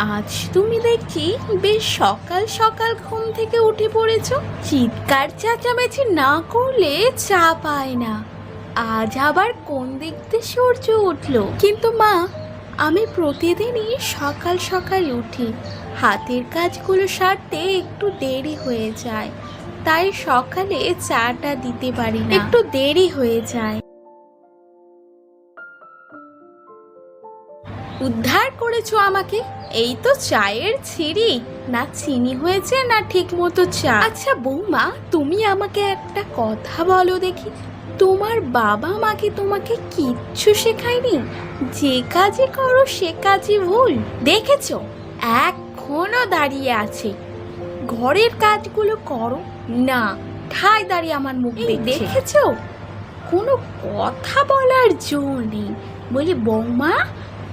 আজ তুমি দেখছি বেশ সকাল সকাল ঘুম থেকে উঠে পড়েছো। চিৎকার চেঁচামেচি না করলে চা পায় না। আজ আবার কোন দিক সূর্য উঠল? কিন্তু মা, আমি প্রতিদিনই সকাল সকাল উঠি। হাতের কাজগুলো সারতে একটু দেরি হয়ে যায়। তাই সকালে চাটা দিতে পারি না। একটু দেরি হয়ে যায়। উদ্ধার করেছ আমাকে? এই তো চায়ের ছিঁড়ি। না চিনি হয়েছে না ঠিক মতো চা। আচ্ছা বৌমা তুমি আমাকে একটা কথা বলো দেখি। তোমার বাবা মাকে তোমাকে কিচ্ছু শেখায়নি? যে কাজই করো সে কাজই ভুল। দেখেছ? এখনও দাঁড়িয়ে আছে। ঘরের কাজগুলো করো। না ঠায় দাঁড়িয়ে আমার মুখ দেখেছ। কোনো কথা বলার জো নেই। বলি বৌমা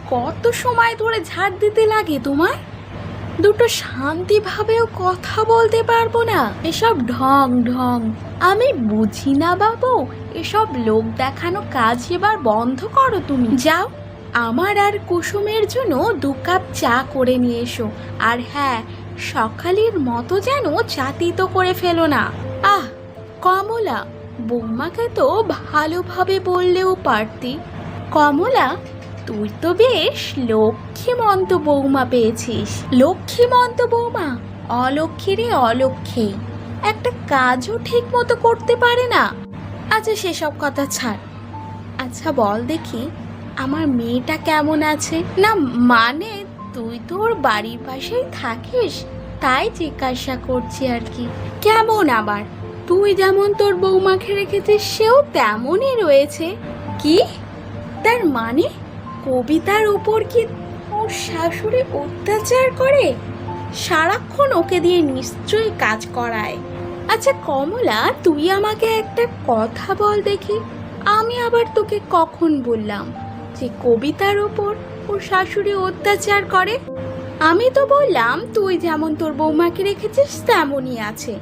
কত সময় ধরে ঝাড় দিতে লাগে তোমার দুটো শান্তিভাবেও কথা বলতে পারব না। এসব ঢং ঢং। আমি বুঝি না বাবু, এসব লোক দেখানো কাজ এবার বন্ধ করো তুমি। যাও, আমার আর কুসুমের জন্য দু কাপ চা করে নিয়ে এসো। আর হ্যাঁ সকালের মতো যেন চাতিত করে ফেলো না। আহ, কমলা, বৌমাকে তো ভালোভাবে বললেও পারতি। কমলা তুই তো বেশ লক্ষ্মীমন্ত বৌমা পেয়েছিস। লক্ষ্মীমন্ত বৌমা অলক্ষ্মীরে অলক্ষ্মী। একটা কাজও ঠিক মতো করতে পারে না। আচ্ছা সেসব কথা ছাড়। আচ্ছা বল দেখি, আমার মেয়েটা কেমন আছে? না মানে তুই তো ওর বাড়ির পাশেই থাকিস, তাই জিজ্ঞাসা করছি আর কি। কেমন আবার? তুই যেমন তোর বৌমাকে রেখেছিস, সেও তেমনই রয়েছে। কি? তার মানে? কবিতার উপর কি ওর শাশুড়ি অত্যাচার করে? সারাক্ষণ ওকে দিয়ে নিশ্চয়ই কাজ করায়। আচ্ছা কমলা, তুই আমাকে একটা কথা বল দেখি। আমি আবার তোকে কখন বললাম যে কবিতার ওপর ওর শাশুড়ি অত্যাচার করে? আমি তো বললাম, তুই যেমন তোর বৌমাকে রেখেছিস, তেমনই আছে।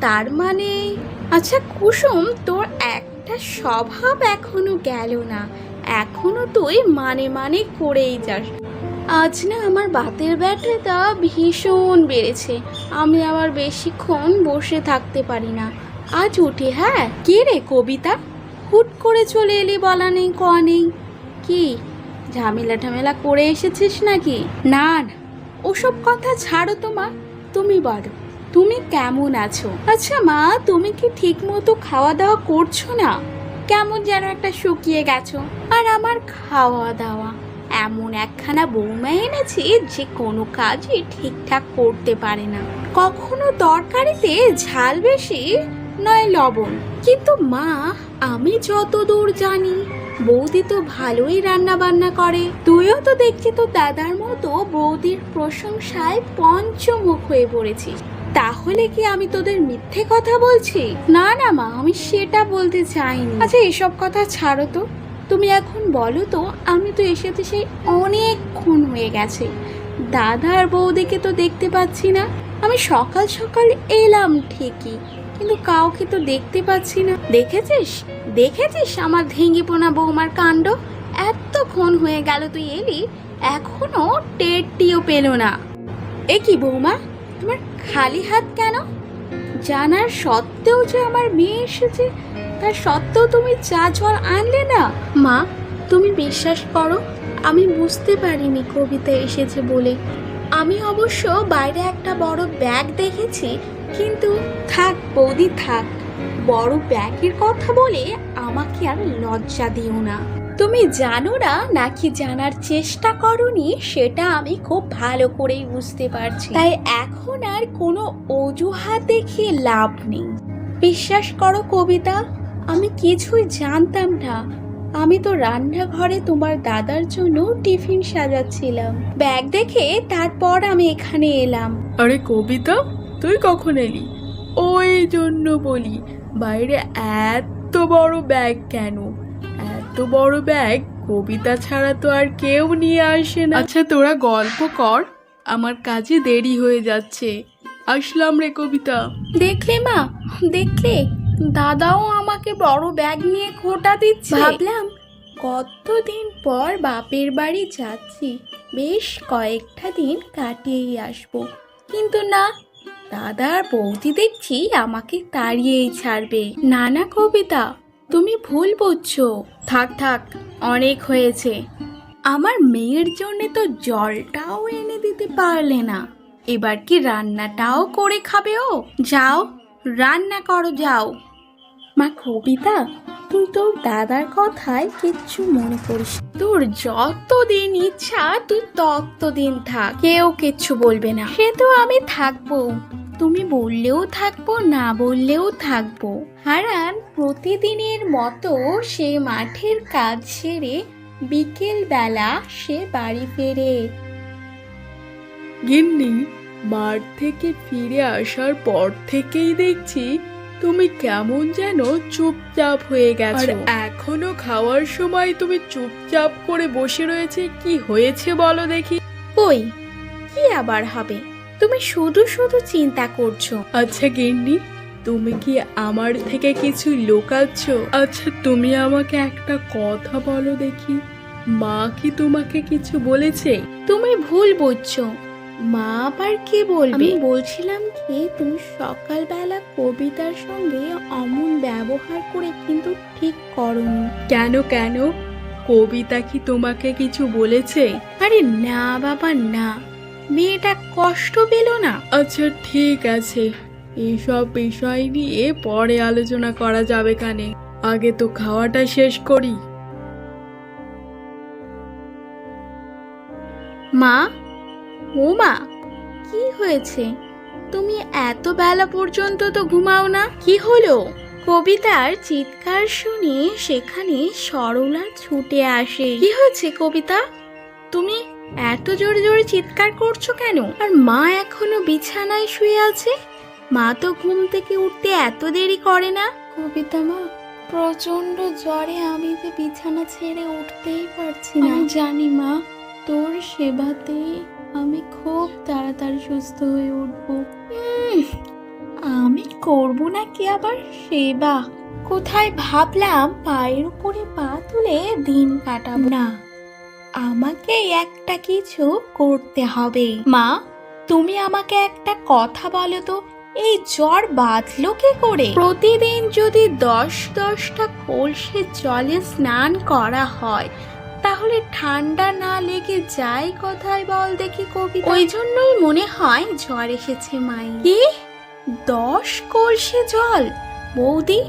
তার মানে আচ্ছা কুসুম, তোর একটা স্বভাব এখনও গেল না। এখনও তুই মানে মানে করেই যাস। আজ না আমার বাতের ব্যাটারিটা ভীষণ বেড়েছে। আমি আবার বেশিক্ষণ বসে থাকতে পারি না। আজ উঠি হ্যাঁ? কে রে কবিতা? হুট করে চলে এলি বলা নেই, ক নেই। কি? ঝামেলা ঠামেলা করে এসেছিস নাকি? না না। ওসব কথা ছাড়ো তো, মা। তুমি বলো, তুমি কেমন আছো? আচ্ছা মা, তুমি কি ঠিক মতো খাওয়া দাওয়া করছ না? কেমন যেন একটা শুকিয়ে গেছো। আর আমার খাওয়া দাওয়া। এমন একখানা বৌমা এনেছি যে কোনো কাজই ঠিকঠাক করতে পারে না। কখনো তরকারিতে ঝাল বেশি নয় লবণ। কিন্তু মা, আমি যত দূর জানি, বৌদি তো ভালোই রান্না বান্না করে। তুইও তো দেখছি তো দাদার মতো বৌদির প্রশংসায় পঞ্চমুখ হয়ে পড়েছিস। তাহলে কি আমি তোদের মিথ্যে কথা বলছি? না না, মা, আমি সেটা বলতে চাইনি। আচ্ছা এসব কথা ছাড়ো তো। তুমি এখন বলো তো, আমি তো এসেতে সেই অনেকক্ষণ হয়ে গেছে। দাদা আর বৌদিকে তো দেখতে পাচ্ছি না। আমি সকাল সকাল এলাম ঠিকই, কিন্তু কাউকে তো দেখতে পাচ্ছি না। দেখেছিস? দেখেছিস আমার ভেঙে পোনা বৌমার কাণ্ড? এতক্ষণ হয়ে গেল তুই এলি, এখনও টেরটিও পেল না। এ কি বৌমা? তোমার খালি হাত কেন? জানার সত্ত্বেও যে আমার মেয়ে এসেছে তার সত্ত্বেও তুমি চা জল আনলে না? মা তুমি বিশ্বাস করো আমি বুঝতে পারিনি কবিতা এসেছে বলে। আমি অবশ্য বাইরে একটা বড় ব্যাগ দেখেছি কিন্তু থাক বৌদি থাক। বড় ব্যাগের কথা বলে আমাকে আর লজ্জা দিও না। তুমি জানো না নাকি জানার চেষ্টা করনি? সেটা আমি খুব ভালো করেই বুঝতে পারছি। তাই এখন আর কোনো অজুহাত দেখিয়ে লাভ নেই। বিশ্বাস করো কবিতা, আমি কিছুই জানতাম না। আমি তো রান্নাঘরে তোমার দাদার জন্য টিফিন সাজাচ্ছিলাম। ব্যাগ দেখে তারপর আমি এখানে এলাম। আরে কবিতা, তুই কখন এলি? ওই জন্য বলি, বাইরে এত বড় ব্যাগ কেন? এত বড় ব্যাগ কবিতা ছাড়া তো আর কেউ নিয়ে আসে না। আচ্ছা তোরা গল্প কর। আমার কাজে দেরি হয়ে যাচ্ছে। আসলাম রে কবিতা। দেখলে মা দেখলে? দাদাও আমাকে বড় ব্যাগ নিয়ে খোটা দিচ্ছে। ভাবলাম কতদিন পর বাপের বাড়ি যাচ্ছি। বেশ কয়েকটা দিন কাটিয়েই আসব। কিন্তু না দাদার বৌদি দেখছি আমাকে তাড়িয়েই ছাড়বে। না না কবিতা তুমি ভুল বুঝছ। থাক থাক, অনেক হয়েছে। আমার মেয়ের জন্যে তো জলটাও এনে দিতে পারলে না। এবার কি রান্নাটাও করে খাবে ও? যাও, রান্না করো, যাও। মা কবিতা, তুই তোর দাদার কথায় কিচ্ছু মনে করিস। তোর যতদিন ইচ্ছা, তুই ততদিন থাক। কেউ কিচ্ছু বলবে না। সে তো আমি থাকব। তুমি বললেও থাকব না বললেও থাকব। হারান প্রতিদিনের মতো সে মাঠের কাজ সেরে বিকেল বেলা সে বাড়ি ফেরে। গিন্নি মাঠ থেকে ফিরে আসার পর থেকেই দেখছি তুমি কেমন যেন চুপচাপ হয়ে গেছো। আর এখনও খাওয়ার সময় তুমি চুপচাপ করে বসে রয়েছে কি হয়েছে বলো দেখি। কই কি আবার হবে? তুমি শুধু শুধু চিন্তা করছ। আচ্ছা গিন্নি তুমি কি আমার থেকে কিছু লুকাচ্ছ? আচ্ছা তুমি আমাকে একটা কথা বলো দেখি। মা কি তোমাকে কিছু বলেছে? তুমি ভুল বুঝছ। মা আবার কি বলবে? আমি বলছিলাম কি তুমি সকালবেলা কবিতার সঙ্গে অমন ব্যবহার করে কিন্তু ঠিক করনি। কেন কেন? কবিতা কি তোমাকে কিছু বলেছে? আরে না বাবা না। মেয়েটা কষ্ট পেল না? আচ্ছা ঠিক আছে। এইসব বিষয় নিয়ে পরে আলোচনা করা যাবে কানে। আগে তো খাওয়াটা শেষ করি। মা? ও মা, কি হয়েছে? তুমি এত বেলা পর্যন্ত তো ঘুমাও না? কি হলো? কবিতার চিৎকার শুনে সেখানে সরলা ছুটে আসে। কি হয়েছে কবিতা? তুমি এত জোরে জোরে চিৎকার করছ কেন? আর মা এখনও বিছানায় শুয়ে আছে? মা তো ঘুম থেকে উঠতে এত দেরি করে না। কবিতা মা প্রচণ্ড জ্বরে আমি যে বিছানা ছেড়ে উঠতেই পারছি না। জানি মা তোর সেবাতে আমি খুব তাড়াতাড়ি সুস্থ হয়ে উঠব। আমি করব নাকি আবার সেবা? কোথায় ভাবলাম পায়ের উপরে পা তুলে দিন কাটাবো? না আমাকে একটা কিছু করতে হবে। মা তুমি আমাকে একটা কথা বলো তো এই জ্বর বাঁধলো কি করে? প্রতিদিন যদি দশ দশটা কলসে জলে স্নান করা হয় তাহলে ঠান্ডা না লেগে যায় কথায় বল দেখি কবি ওই জন্যই মনে হয় জ্বর এসেছে মাই। কি? দশ কলসে জল? বৌদি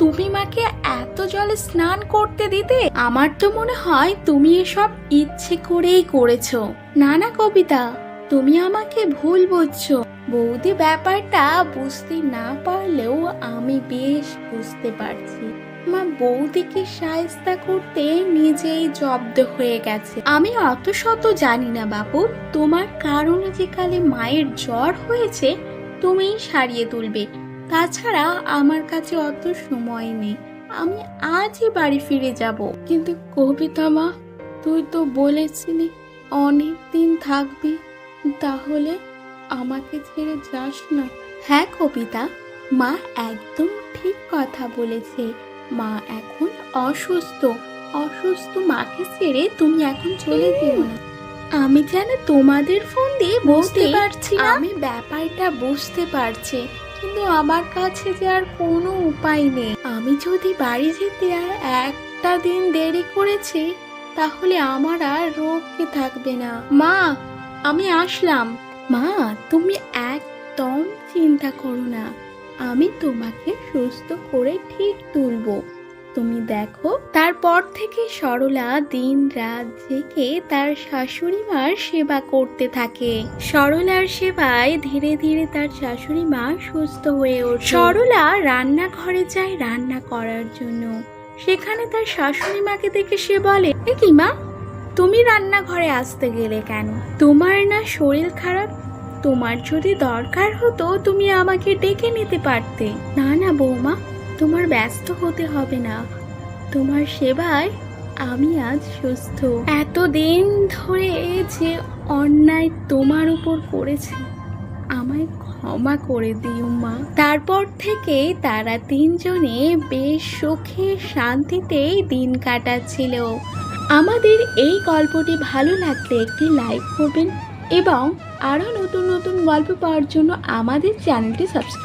তুমি মাকে এত জলে স্নান করতে দিতে, আমার তো মনে হয় তুমি এসব ইচ্ছে করেই করেছ। না না, কবিতা, তুমি আমাকে ভুল বুঝছ। বৌদি, ব্যাপারটা বুঝতে না পারলেও আমি বেশ বুঝতে পারছি। মা, বৌদিকে সায়স্তা করতে নিজেই জব্দ হয়ে গেছে। আমি অত শত জানি না বাবু তোমার কারণে যে কালে মায়ের জ্বর হয়েছে, তুমিই সারিয়ে তুলবে। তাছাড়া আমার কাছে অত সময় নেই। আমি আজই বাড়ি ফিরে যাব। কিন্তু কবিতা মা তুই তো বলেছিলি অনেক দিন থাকবি তাহলে আমাকে ছেড়ে যাস না। হ্যাঁ কবিতা মা একদম ঠিক কথা বলেছে। মা এখন অসুস্থ। অসুস্থ মাকে ছেড়ে তুমি এখন চলে যেও না। আমি যেন তোমাদের ফোন দিয়ে বুঝতে পারছি আমি ব্যাপারটা বুঝতে পারছি। কিন্তু আমার কাছে যে আর কোনো উপায় নেই। আমি যদি বাড়ি যেতে আর একটা দিন দেরি করেছি, তাহলে আমার আর রোগকে থাকবে না। মা, আমি আসলাম। মা, তুমি একদম চিন্তা করো না। আমি তোমাকে সুস্থ করে ঠিক তুলবো। তুমি দেখো। তারপর থেকে সরলা দিন রাত জেগে তার শাশুড়ি মার সেবা করতে থাকে। সরলার সেবায় ধীরে ধীরে তার শাশুড়ি মা সুস্থ হয়ে ওঠে। সরলা রান্নাঘরে যায় রান্না করার জন্য। সেখানে তার শাশুড়ি মাকে দেখে সে বলে, "এ কি মা, তুমি রান্নাঘরে আসতে গেলে কেন? তোমার না শরীর খারাপ? তোমার যদি দরকার হতো তুমি আমাকে ডেকে নিতে পারতে। না না বৌমা তোমার ব্যস্ত হতে হবে না। তোমার সেবায় আমি আজ সুস্থ। এতদিন ধরে যে অন্যায় তোমার উপর করেছে, আমায় ক্ষমা করে দিও মা। তারপর থেকে তারা তিনজনে বেশ সুখে শান্তিতেই দিন কাটাচ্ছিল। আমাদের এই গল্পটি ভালো লাগলে একটি লাইক করবেন এবং আরও নতুন নতুন গল্প পাওয়ার জন্য আমাদের চ্যানেলটি সাবস্ক্রাইব